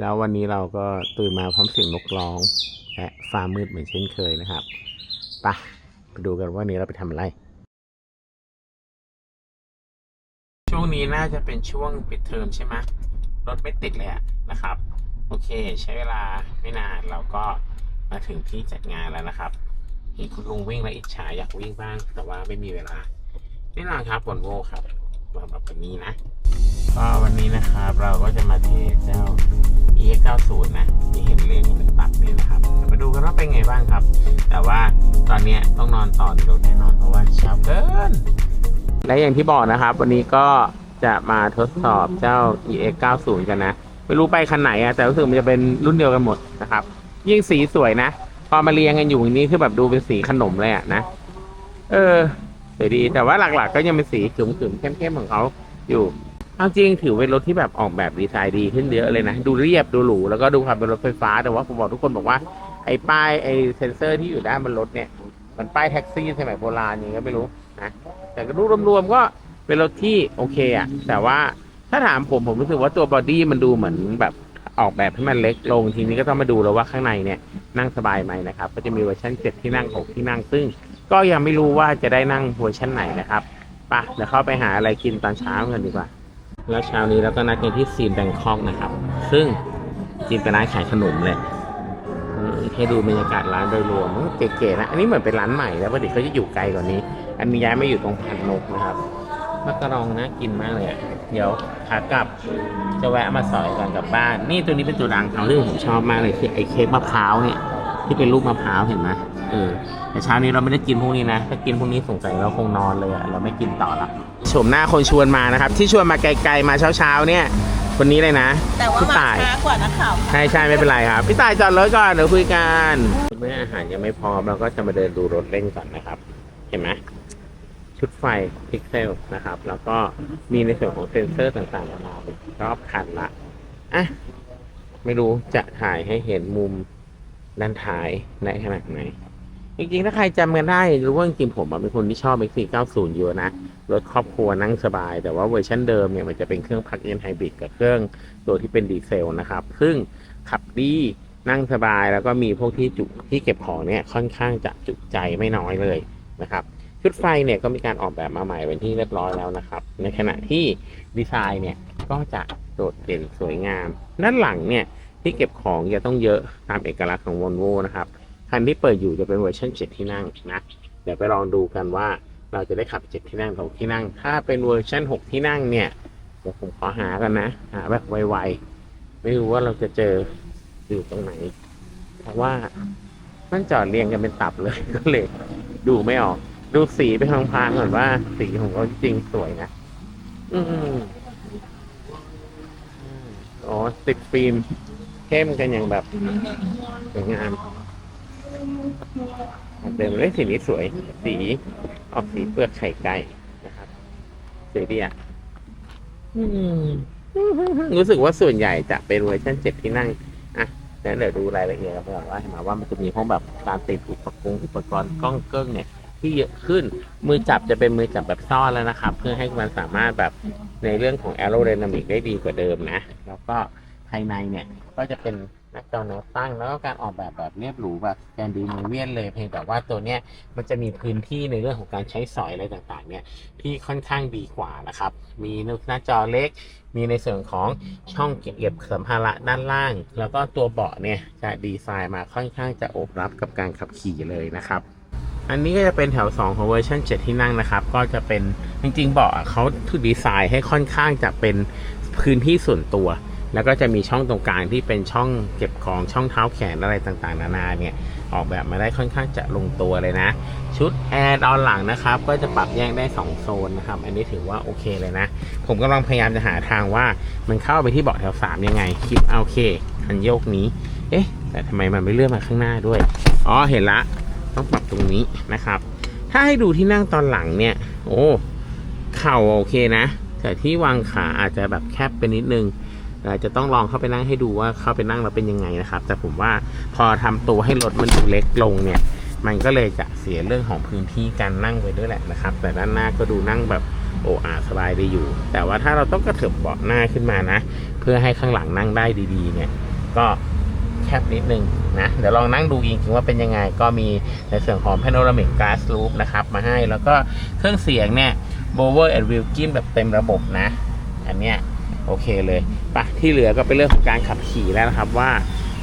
แล้ววันนี้เราก็ตื่นมาพร้อมเสียงนกร้อง และฟ้ามืดเหมือนเช่นเคยนะครับไปะไปดูกันว่าวันนี้เราไปทำอะไร ช่วงนี้น่าจะเป็นช่วงปิดเทอมใช่ไหมรถไม่ติดเลยะนะครับ โอเค ใช้เวลาไม่นานเราก็มาถึงที่จัดงานแล้วนะครับเห็นคุณลุงวิ่งแล้วอิจฉาอยากวิ่งบ้าง แต่ว่าไม่มีเวลาแน่นอนครับวอลโวครับมาแบบนี้นะ ก็วันนี้นะครับเราก็จะมาเทสเจ้า e 9 0 นะที่เห็นเรียงกันเป็นตับนี่นะครับมาดูกันว่าเป็นไงบ้างครับ แต่ว่าตอนเนี้ยต้องนอนต่อในรถแน่นอนเพราะว่าเช้าเกิน และอย่างที่บอกนะครับ วันนี้ก็จะมาทดสอบเจ้า EX 90 กันนะไม่รู้ไปคันไหนอะแต่รู้สึกมันจะเป็นรุ่นเดียวกันหมดนะครับ ยิ่งสีสวยนะพอมาเรียงกันอยู่อย่างนี้คือแบบดูเป็นสีขนมเลยอะนะเออสวยดีแต่ว่าหลักๆ ก็ยังเป็นสีขึมๆเข้มๆของเขาอยู่ เอาจริงถือเป็นรถที่แบบออกแบบดีไซน์ดีขึ้นเยอะเลยนะ ดูเรียบดูหรูแล้วก็ดูความเป็นรถไฟฟ้าแต่ว่าผมบอกทุกคนบอกว่าไอ้ป้ายไอ้เซนเซอร์ที่อยู่ด้านบนรถเนี่ยมันป้ายแท็กซี่สมัยโบราณอย่างเงี้ไม่รู้นะแต่ก็ดูรวมๆก็เป็นรถที่โอเคอะแต่ว่าถ้าถามผมผมรู้สึกว่าตัวบอดี้มันดูเหมือนแบบออกแบบให้มันเล็กลงทีนี้ก็ต้องมาดูแล้วว่าข้างในเนี่ยนั่งสบายไหมนะครับก็จะมีเวอร์ชัน7ที่นั่ง6ที่นั่ง ซึ่งก็ยังไม่รู้ว่าจะได้นั่งเวอร์ชันไหนนะครับไปะเดี๋ยวเข้าไปหาอะไรกินตอนเช้ากันดีกว่า แล้วเช้านี้เราก็นัดกันที่ซีนแบงคอกนะครับ ซึ่งจีนเป็นร้านขายขนมเลย ให้ดูบรรยากาศร้านโดยรวมเก๋ๆนะ อันนี้เหมือนเป็นร้านใหม่แล้วปกติเขาจะอยู่ไกลกว่านี้ อันนี้ย้ายมาอยู่ตรงพันนกนะครับมักกะรองน่ากินมากเลยอะเดี๋ยวขากลับจะแวะมาสอยก่อนกลับบ้าน นี่ตัวนี้เป็นตัวดังเขาที่ผมชอบมากเลยคือไอ้เค้กมะพร้าวเนี่ยที่เป็นลูกมะพร้าวเห็นไหมเออแต่เช้านี้เราไม่ได้กินพวกนี้นะ ถ้ากินพวกนี้สงสัยเราคงนอนเลยอะเราไม่กินต่อละ ชมหน้าคนชวนมานะครับ ที่ชวนมาไกลๆมาเช้าๆเนี่ยคนนี้เลยนะแต่ว่าพี่มาต่ายช้ากว่านักข่าวใช่ใช่ไม่เป็นไรครับพี่ต่ายจอดรถก่อนเดี๋ยวคุยกันเมื่ออาหารยังไม่พร้อมเราก็จะมาเดินดูรถเล่นก่อนนะครับ เห็นไหมชุดไฟพิกเซลนะครับ แล้วก็มีในส่วนของเซ็นเซอร์ต่างๆนานารอบคันละอะไม่รู้จะถ่ายให้เห็นมุมด้านท้ายในขนาดไหน จริงๆ ถ้าใครจำกันได้รู้ว่าจริงผมเป็นคนที่ชอบ X490 อยู่นะ รถครอบครัวนั่งสบาย แต่ว่าเวอร์ชันเดิมเนี่ยมันจะเป็นเครื่องพักเอนไฮบริดกับเครื่องตัวที่เป็นดีเซลนะครับ ซึ่งขับดีนั่งสบายแล้วก็มีพวกที่จุที่เก็บของเนี่ยค่อนข้างจะจุใจไม่น้อยเลยนะครับ ชุดไฟเนี่ยก็มีการออกแบบมาใหม่เป็นที่เรียบร้อยแล้วนะครับ ในขณะที่ดีไซน์เนี่ยก็จะโดดเด่นสวยงาม ด้านหลังเนี่ยที่เก็บของจะต้องเยอะตามเอกลักษณ์ของ Volvo นะครับ คันที่เปิดอยู่จะเป็นเวอร์ชัน7ที่นั่งนะเดี๋ยวไปลองดูกันว่าเราจะได้ขับ 7 ที่นั่ง6ที่นั่ง ถ้าเป็นเวอร์ชัน6 ที่นั่งเนี่ยเดี๋ยวผมขอหากันนะหาแบบไวๆไม่รู้ว่าเราจะเจออยู่ตรงไหน เพราะว่ามันจอดเรียงกันเป็นตับเลยก็เลยดูไม่ออก ดูสีไปทางพางๆก่อนว่า สีของเขาจริงสวยนะ อืมอ๋อติดฟิล์มเข้มกันอย่างแบบสวยงาม เดิมเลยสีนี้สวย สีออกสีเปลือกไข่ไก่นะครับสวยดีอะรู้สึกว่าส่วนใหญ่จะเป็นเวอร์ชันเจ็ดที่นั่งอะแล้วเดี๋ยวดูรายละเอียดกันก่อนว่าเห็นไหมว่ามันจะมีห้องแบบการติดอุปกรณ์อุปกรณ์กล้องเกิ้งเนี่ยที่เยอะขึ้น มือจับจะเป็นมือจับแบบซ่อนแล้วนะครับ เพื่อให้มันสามารถแบบในเรื่องของ aerodynamic ได้ดีกว่าเดิมนะ แล้วก็ภายในเนี่ยก็จะเป็น หน้าจอแนวตั้ง แล้วก็การออกแบบแบบเรียบหรูแบบแกนดิเนเวียนเลยเพียงแต่ว่าตัวเนี้ยมันจะมีพื้นที่ในเรื่องของการใช้สอยอะไรต่างๆ เนี่ยที่ค่อนข้างดีกว่านะครับ มีหน้าจอเล็ก มีในส่วนของช่องเก็บสัมภาระด้านล่าง แล้วก็ตัวเบาะเนี่ยจะดีไซน์มาค่อนข้างจะโอบรับกับการขับขี่เลยนะครับอันนี้ก็จะเป็นแถว 2 ของเวอร์ชัน7 ที่นั่งนะครับ ก็จะเป็นจริงๆเบาะเขาถูกดีไซน์ให้ค่อนข้างจะเป็นพื้นที่ส่วนตัว แล้วก็จะมีช่องตรงกลางที่เป็นช่องเก็บของช่องเท้าแขนอะไรต่างๆ นานาเนี่ยออกแบบมาได้ค่อนข้างจะลงตัวเลยนะ ชุดแอร์ตอนหลังนะครับ ก็จะปรับแยกได้ 2 โซนนะครับ อันนี้ถือว่าโอเคเลยนะ ผมกำลังพยายามจะหาทางว่ามันเข้าไปที่เบาะแถว 3 ยังไง คลิปโอเคคันโยกนี้ เอ๊ะ แต่ทำไมมันไม่เลื่อนมาข้างหน้าด้วย อ๋อเห็นละ ต้องปรับตรงนี้นะครับ ถ้าให้ดูที่นั่งตอนหลังเนี่ย โอ้เข่าโอเคนะ แต่ที่วางขาอาจจะแบบแคบไปนิดนึง จจะต้องลองเข้าไปนั่งให้ดูว่าเข้าไปนั่งแล้วเป็นยังไงนะครับ แต่ผมว่าพอทำตัวให้รถมันดูเล็กลงเนี่ย มันก็เลยจะเสียเรื่องของพื้นที่การนั่งไปด้วยแหละนะครับ แต่ด้านหน้าก็ดูนั่งแบบโอ้อาสบายได้อยู่ แต่ว่าถ้าเราต้องกระเถิบเบาะหน้าขึ้นมานะ เพื่อให้ข้างหลังนั่งได้ดีๆ เนี่ย ก็แคบนิดนึงนะเดี๋ยวลองนั่งดูจริงๆว่าเป็นยังไงก็มีในส่วนของ Panoramic Glass Roof นะครับ มาให้แล้วก็เครื่องเสียงเนี่ย Bower and Wilkin แบบเต็มระบบนะ อันเนี้ย โอเคเลยปะที่เหลือก็เป็นเรื่องของการขับขี่แล้วนะครับว่า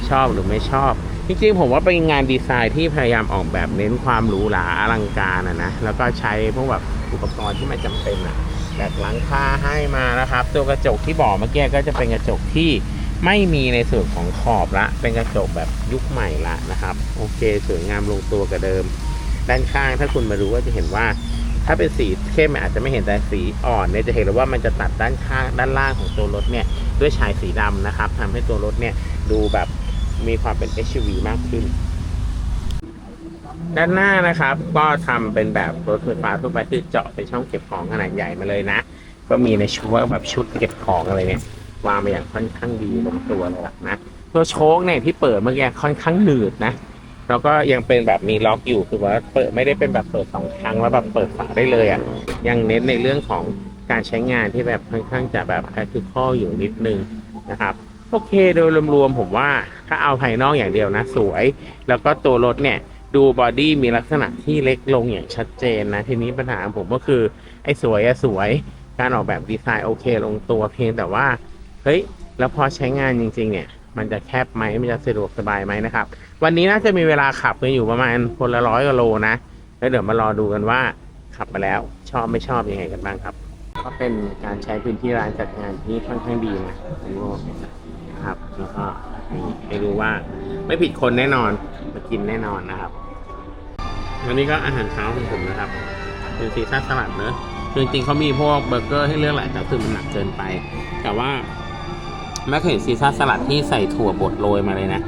ชอบหรือไม่ชอบ จริงๆผมว่าเป็นงานดีไซน์ที่พยายามออกแบบเน้นความหรูหราอลังการอะนะแล้วก็ใช้พวกแบบอุปกรณ์ที่มันจำเป็นอะแบบหลังคาให้มานะครับ ตัวกระจกที่บอกเมื่อกี้ก็จะเป็นกระจกที่ไม่มีในส่วนของขอบละ เป็นกระจกแบบยุคใหม่ละนะครับ โอเค สวยงามลงตัวกับเดิม ด้านข้างถ้าคุณมาดูก็จะเห็นว่า ถ้าเป็นสีเข้มอาจจะไม่เห็นแต่สีอ่อนเนี่ยจะเห็นเลยว่ามันจะตัดด้านข้างด้านล่างของตัวรถเนี่ยด้วยชายสีดำนะครับทำให้ตัวรถเนี่ยดูแบบมีความเป็น SUV มากขึ้น ด้านหน้านะครับ ก็ทำเป็นแบบรถไฟฟ้าทั่วไปคือเจาะเป็นช่องเก็บของขนาดใหญ่มาเลยนะ ก็มีในชุดแบบชุดเก็บของอะไรเนี่ยวางมาอย่างค่อนข้างดีลงตัวเลยนะตัวโชคเนี่ยที่เปิดเมื่อกี้ค่อนข้างหนืดนะ แล้วก็ยังเป็นแบบมีล็อกอยู่คือว่าเปิดไม่ได้เป็นแบบเปิดสองครั้งแล้วแบบเปิดฝาได้เลยอะ่ะยังเน้นในเรื่องของการใช้งานที่แบบค่อนข้างจะแบบ practical อยู่นิดนึงนะครับโอเคโดยรวมๆผมว่าถ้าเอาภายนอกอย่างเดียวนะสวย แล้วก็ตัวรถเนี่ยดูบอดี้มีลักษณะที่เล็กลงอย่างชัดเจนนะ ทีนี้ปัญหาของผมก็คือ ไอ้สวยอะสวย การออกแบบดีไซน์โอเคลงตัวเพียงแต่ว่า เฮ้ย แล้วพอใช้งานจริง ๆ เนี่ย มันจะแคบไหมมันจะสะดวกสบายไหมนะครับ วันนี้น่าจะมีเวลาขับกันอยู่ประมาณคนละร้อยกโลนะแล้วเดี๋ยวมารอดูกันว่าขับมาแล้วชอบไม่ชอบยังไงกันบ้างครับ ก็เป็นการใช้พื้นที่ร้านจัดงานที่ค่อนข้างดีนะนะครับแล้วก็ให้รู้ว่าไม่ผิดคนแน่นอนมากินแน่นอนนะครับวันนี้ก็อาหารเช้าของผมนะครับเป็นซีซ่าสลัดเนอะคือจริงๆเขามีพวกเบอร์เกอร์ให้เลือกแหละแต่คือมันหนักเกินไป แต่ว่า ไม่เคยเห็นซีซ่าสลัดที่ใส่ถั่วบดโรยมาเลยนะ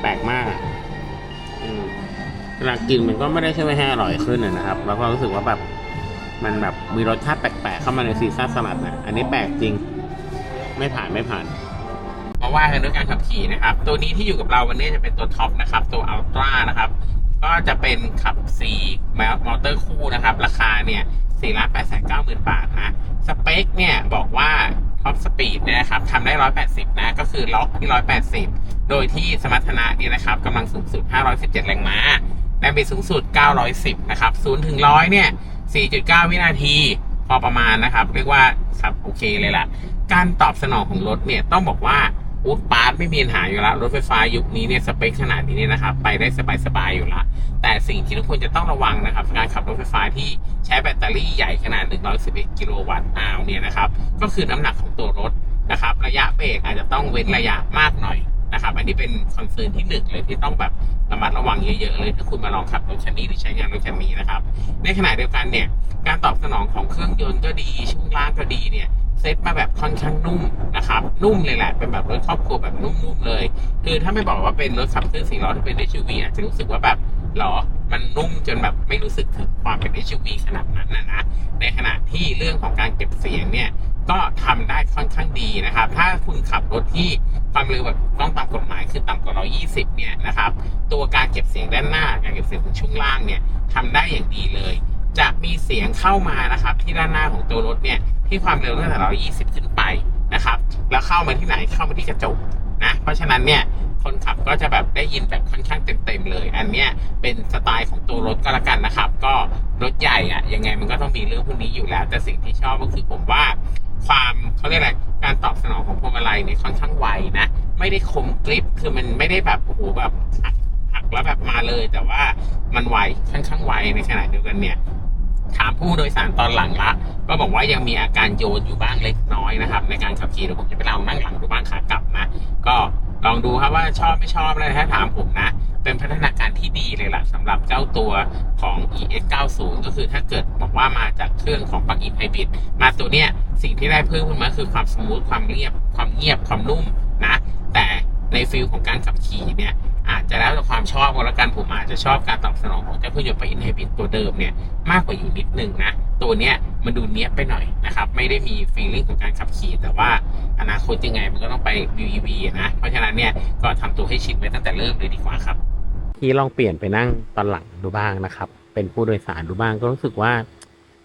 แปลกมากอืมเวลากินมันก็ไม่ได้ใช่วยให้อร่อยขึ้นนะครับ แล้วก็รู้สึกว่าแบบมันแบบมีรสชาติแปลกๆเข้ามาในซีซ่าสลัดนะอันนี้แปลกจริง ไม่ผ่านไม่ผ่านมาว่ากันด้วยการขับขี่นะครับ ตัวนี้ที่อยู่กับเราวันนี้จะเป็นตัวท็อปนะครับ ตัวอัลตร้านะครับ ก็จะเป็นขับสีมอเตอร์คู่นะครับ ราคาเนี่ย4ล้าน8แสน9หมื่นบาทนะ สเปคเนี่ยบอกว่า ท็อปสปีดเนี่ยนะครับทำได้ 180 นะ ก็คือล็อกที่ 180 โดยที่สมรรถนะเนี่ยนะครับกำลังสูงสุด 517 แรงม้าแรงบิดสูงสุด 910 นะครับ0ถึง100 เนี่ย 4.9 วินาที พอประมาณนะครับ เรียกว่าสับโอเคเลยล่ะ การตอบสนองของรถเนี่ยต้องบอกว่า อูดปาร์ตไม่มีปัญหาอยู่แล้วรถไฟฟ้ายุคนี้เนี่ยสเปคขนาดนี้เนี่ยนะครับไปได้สบายๆอยู่ละแต่สิ่งที่ทุกคนจะต้องระวังนะครับการขับรถไฟฟ้าที่ใช้แบตเตอรี่ใหญ่ขนาด 111 กิโลวัตต์อาวเนี่ยนะครับก็คือน้ำหนักของตัวรถนะครับระยะเบรกอาจจะต้องเว้นระยะมากหน่อยนะครับอันนี้เป็นคอนเซิร์นที่หนึ่งเลยที่ต้องแบบระมัดระวังเยอะๆเลยถ้าคุณมาลองขับรถคันนี้หรือใช้งานรถคันนี้นะครับ ในขณะเดียวกันเนี่ยการตอบสนองของเครื่องยนต์ก็ดีช่วงล่างก็ดีเนี่ย เซตมาแบบค่อนข้างนุ่มนะครับ นุ่มเลยแหละ เป็นแบบรถครอบครัวแบบนุ่มๆเลย คือถ้าไม่บอกว่าเป็นรถขับเคลื่อนสี่ล้อที่เป็น SUV อาจจะรู้สึกว่าแบบหรอมันนุ่มจนแบบไม่รู้สึกถึงความเป็น SUV ขนาดนั้นนะนะ ในขณะที่เรื่องของการเก็บเสียงเนี่ยก็ทำได้ค่อนข้างดีนะครับ ถ้าคุณขับรถที่ความเร็วแบบต้องตามกฎหมายคือต่ำกว่า 120 เนี่ยนะครับ ตัวการเก็บเสียงด้านหน้า การเก็บเสียงของช่วงล่างเนี่ยทำได้อย่างดีเลย จะมีเสียงเข้ามานะครับที่ด้านหน้าของตัวรถเนี่ย ที่ความเร็วตั้งแต่120ขึ้นไปนะครับ แล้วเข้ามาที่ไหนเข้ามาที่กระจกนะเพราะฉะนั้นเนี่ยคนขับก็จะแบบได้ยินแบบค่อนข้างเต็มๆเลย อันเนี้ยเป็นสไตล์ของตัวรถก็แล้วกันนะครับ ก็รถใหญ่อะยังไงมันก็ต้องมีเรื่องพวกนี้อยู่แล้ว แต่สิ่งที่ชอบก็คือผมว่าความเขาเรียกอะไรการตอบสนองของพวงมาลัยเนี่ยค่อนข้างไวนะไม่ได้คมกริบคือมันไม่ได้แบบโอ้โหแบบหักหักแล้วแบบมาเลย แต่ว่ามันไวค่อนข้างไวในขณะเดียวกันเนี่ย ถามผู้โดยสารตอนหลังละ ก็บอกว่ายังมีอาการโยนอยู่บ้างเล็กน้อยนะครับ ในการขับขี่เดี๋ยวผมจะไปลองนั่งหลังดูบ้างขากลับนะ ก็ลองดูครับว่าชอบไม่ชอบแล้วถ้าถามผมนะ เป็นพัฒนาการที่ดีเลยล่ะสำหรับเจ้าตัวของ EX 90 ก็คือถ้าเกิดบอกว่ามาจากเครื่องของปลั๊กอินไฮบริดมาตัวเนี้ยสิ่งที่ได้เพิ่มขึ้นมาคือความสมูทความเรียบความเงียบความนุ่มนะ แต่ในฟิลของการขับขี่เนี่ย อาจจะแล้วแต่ความชอบก็แล้วกันผมอาจจะชอบการตอบสนองของเจ้าเครื่องยนต์ปลั๊กอินไฮบริดตัวเดิมเนี่ยมากกว่าอยู่นิดนึงนะ ตัวเนี้ยมันดูเนี้ยไปหน่อยนะครับ ไม่ได้มีฟีลลิ่งของการขับขี่แต่ว่าอนาคตยังไงมันก็ต้องไป BEV นะ เพราะฉะนั้นเนี่ยก็ทำตัวให้ชินไว้ตั้งแต่เริ่มเลยดีกว่าครับ ที่ลองเปลี่ยนไปนั่งตอนหลังดูบ้างนะครับ เป็นผู้โดยสารดูบ้างก็รู้สึกว่า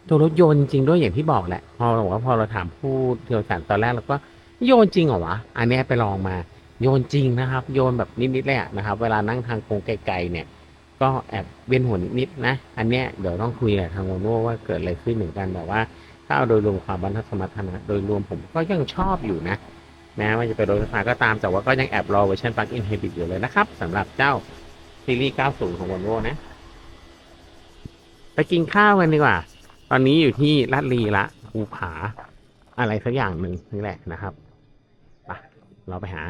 ตัวรถยนต์จริงด้วยอย่างที่บอกแหละ พอเราบอกว่าพอเราถามผู้โดยสารตอนแรกเราก็โยนจริงเหรอวะอันนี้ไปลองมา โยนจริงนะครับ โยนแบบนิดๆเลยอะนะครับ เวลานั่งทางโค้งไกลๆเนี่ย ก็แอบเวียนหัวนิดๆนะ อันเนี้ยเดี๋ยวต้องคุยกับทางโมโน่ว่าเกิดอะไรขึ้นเหมือนกันแต่ว่าถ้าเอาโดยรวมความบรรทัดสมรรถนะโดยรวมผมก็ยังชอบอยู่นะแม้ว่าจะเป็นรถไฟฟ้าก็ตามแต่ว่าก็ยังแอบรอเวอร์ชัน Plug-in Hybrid อยู่เลยนะครับสำหรับเจ้าซีรีส์ 90 ของ Volvo นะ ไปกินข้าวกันดีกว่า ตอนนี้อยู่ที่ลาดลีละภูผา อะไรสักอย่างหนึ่งนี่แหละนะครับ เราไปหา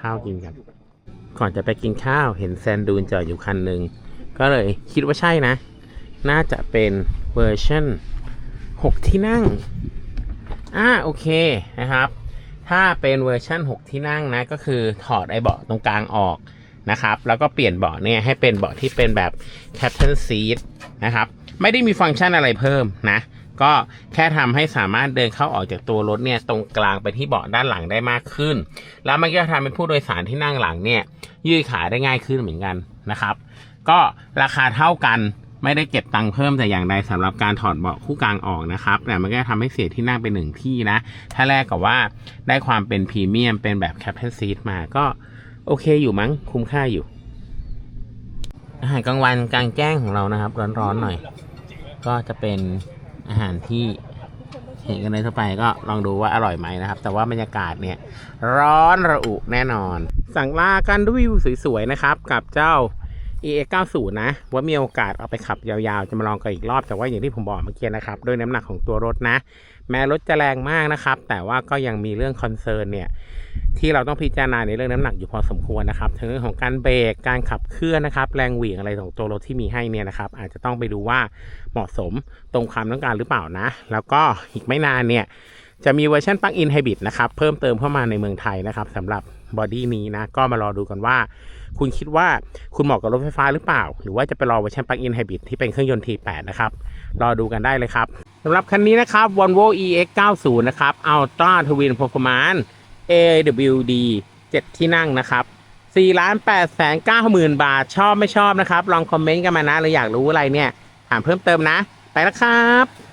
ข้าวกินกัน ก่อนจะไปกินข้าวเห็นแซนดูนจอดอยู่คันหนึ่ง ก็เลยคิดว่าใช่นะ น่าจะเป็นเวอร์ชัน6 ที่นั่ง อ่าโอเคนะครับ ถ้าเป็นเวอร์ชัน6 ที่นั่งนะ ก็คือถอดไอเบาะตรงกลางออกนะครับ แล้วก็เปลี่ยนเบาะเนี่ยให้เป็นเบาะที่เป็นแบบ Captain Seat นะครับ ไม่ได้มีฟังก์ชันอะไรเพิ่มนะ ก็แค่ทำให้สามารถเดินเข้าออกจากตัวรถเนี่ยตรงกลางไปที่เบาะด้านหลังได้มากขึ้น แล้วมันก็จะทำให้ผู้โดยสารที่นั่งหลังเนี่ยยืดขาได้ง่ายขึ้นเหมือนกันนะครับ ก็ราคาเท่ากันไม่ได้เก็บตังค์เพิ่มแต่อย่างใดสำหรับการถอดเบาะคู่กลางออกนะครับแต่มันก็จะทำให้เสียที่นั่งไปหนึ่งที่นะ ถ้าแรกกับว่าได้ความเป็นพรีเมียมเป็นแบบแคป t นซีทมาก็โอเคอยู่มั้งคุ้มค่าอยู่ อาหารกลางวันกลางแจ้งของเรานะครับ ร้อนๆหน่อย ก็จะเป็น อาหารที่เห็นกันในทั่วไปก็ลองดูว่าอร่อยไหมนะครับ แต่ว่าบรรยากาศเนี่ย ร้อนระอุแน่นอน สั่งลากันด้วยวิวสวยๆนะครับ กับเจ้า EX 90 นะว่ามีโอกาสเอาไปขับยาวๆ จะมาลองกันอีกรอบ แต่ว่าอย่างที่ผมบอกเมื่อกี้นะครับด้วยน้ำหนักของตัวรถนะ แม้รถจะแรงมากนะครับ แต่ว่าก็ยังมีเรื่องคอนเซิร์นเนี่ยที่เราต้องพิจารณาในเรื่องน้ำหนักอยู่พอสมควรนะครับทั้งเรื่องของการเบรกการขับเคลื่อนนะครับแรงเหวี่ยงอะไรของตัวรถที่มีให้เนี่ยนะครับ อาจจะต้องไปดูว่าเหมาะสมตรงความต้องการหรือเปล่านะ แล้วก็อีกไม่นานเนี่ยจะมีเวอร์ชัน Plug-in Hybrid นะครับเพิ่มเติมเข้ามาในเมืองไทยนะครับสำหรับบอดี้นี้นะก็มารอดูกันว่า คุณคิดว่าคุณเหมาะกับรถไฟฟ้าหรือเปล่า หรือว่าจะไปรอเวอร์ชัน Plug-in Hybrid ที่เป็นเครื่องยนต์ T8 นะครับ รอดูกันได้เลยครับสำหรับคันนี้นะครับ Volvo EX 90 นะครับ Ultra Twin Performance AWD 7 ที่นั่งนะครับ4ล้าน8แสน9หมื่นบาท ชอบไม่ชอบนะครับ ลองคอมเมนต์กันมานะหรืออยากรู้อะไรเนี่ย ถามเพิ่มเติมนะ ไปแล้วครับ